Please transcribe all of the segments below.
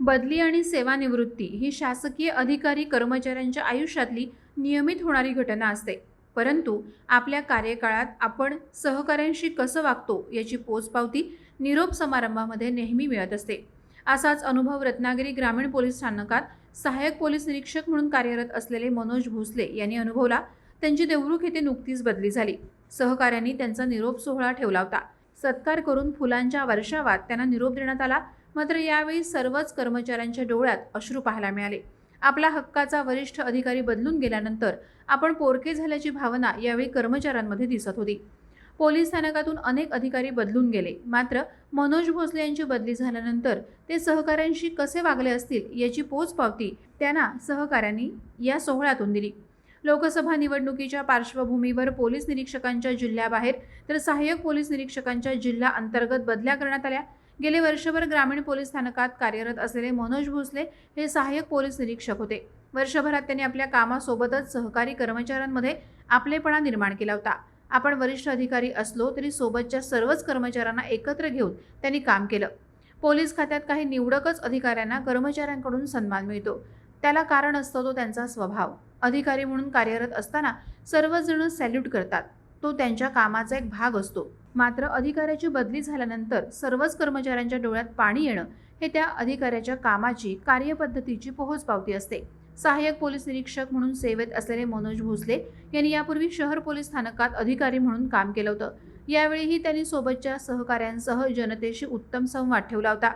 बदली आणि सेवानिवृत्ती ही शासकीय अधिकारी कर्मचाऱ्यांच्या आयुष्यातली नियमित होणारी घटना असते. परंतु आपल्या कार्यकाळात आपण सहकाऱ्यांशी कसं वागतो याची पोचपावती निरोप समारंभामध्ये नेहमी मिळत असते. असाच अनुभव रत्नागिरी ग्रामीण पोलीस स्थानकात सहाय्यक पोलीस निरीक्षक म्हणून कार्यरत असलेले मनोज भोसले यांनी अनुभवला. त्यांची देवरुख येथे नुकतीच बदली झाली. सहकाऱ्यांनी त्यांचा निरोप सोहळा ठेवला होता. सत्कार करून फुलांच्या वर्षावात त्यांना निरोप देण्यात आला. मात्र यावेळी सर्वच कर्मचाऱ्यांच्या डोळ्यात अश्रू पाहायला मिळाले. आपला हक्काचा वरिष्ठ अधिकारी बदलून गेल्यानंतर आपण पोरके झाल्याची भावना यावेळी कर्मचाऱ्यांमध्ये दिसत होती. पोलीस स्थानकातून अनेक अधिकारी बदलून गेले. मात्र मनोज भोसले यांची बदली झाल्यानंतर ते सहकाऱ्यांशी कसे वागले असतील याची पोचपावती त्यांना सहकाऱ्यांनी या सोहळ्यातून दिली. लोकसभा निवडणुकीच्या पार्श्वभूमीवर पोलीस निरीक्षकांच्या जिल्ह्याबाहेर तर सहाय्यक पोलीस निरीक्षकांच्या जिल्हा अंतर्गत बदल्या करण्यात आल्या. गेले वर्षभर ग्रामीण पोलीस स्थानकात कार्यरत असलेले मनोज भोसले हे सहाय्यक पोलीस निरीक्षक होते. वर्षभरात त्यांनी आपल्या कामासोबतच सहकारी कर्मचाऱ्यांमध्ये आपलेपणा निर्माण केला होता. आपण वरिष्ठ अधिकारी असलो तरी सोबतच्या सर्वच कर्मचाऱ्यांना एकत्र घेऊन त्यांनी काम केलं. पोलीस खात्यात काही निवडकच अधिकाऱ्यांना कर्मचाऱ्यांकडून सन्मान मिळतो. त्याला कारण असतो तो त्यांचा स्वभाव. अधिकारी म्हणून कार्यरत असताना सर्वजण सॅल्यूट करतात. तो त्यांच्या कामाचा एक भाग असतो. मात्र अधिकाऱ्याची बदली झाल्यानंतर सर्वच कर्मचाऱ्यांच्या डोळ्यात पाणी येणं हे त्या अधिकाऱ्याच्या कामाची कार्यपद्धतीची पोहोचपावती असते. सहाय्यक पोलीस निरीक्षक म्हणून सेवेत असलेले मनोज भोसले यांनी यापूर्वी शहर पोलीस स्थानकात अधिकारी म्हणून काम केलं होतं. यावेळीही त्यांनी सोबतच्या सहकाऱ्यांसह जनतेशी उत्तम संवाद ठेवला होता.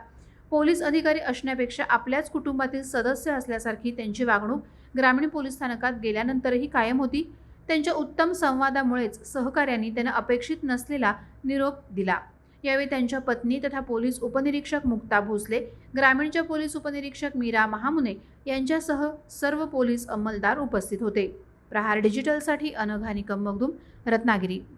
पोलीस अधिकारी असण्यापेक्षा आपल्याच कुटुंबातील सदस्य असल्यासारखी त्यांची वागणूक ग्रामीण पोलीस स्थानकात गेल्यानंतरही कायम होती. त्यांच्या उत्तम संवादामुळेच सहकाऱ्यांनी त्यांना अपेक्षित नसलेला निरोप दिला. यावेळी त्यांच्या पत्नी तथा पोलीस उपनिरीक्षक मुक्ता भोसले ग्रामीणच्या पोलीस उपनिरीक्षक मीरा महामुने यांच्यासह सर्व पोलीस अंमलदार उपस्थित होते. प्रहार डिजिटलसाठी अनघा निकम मगदूम रत्नागिरी.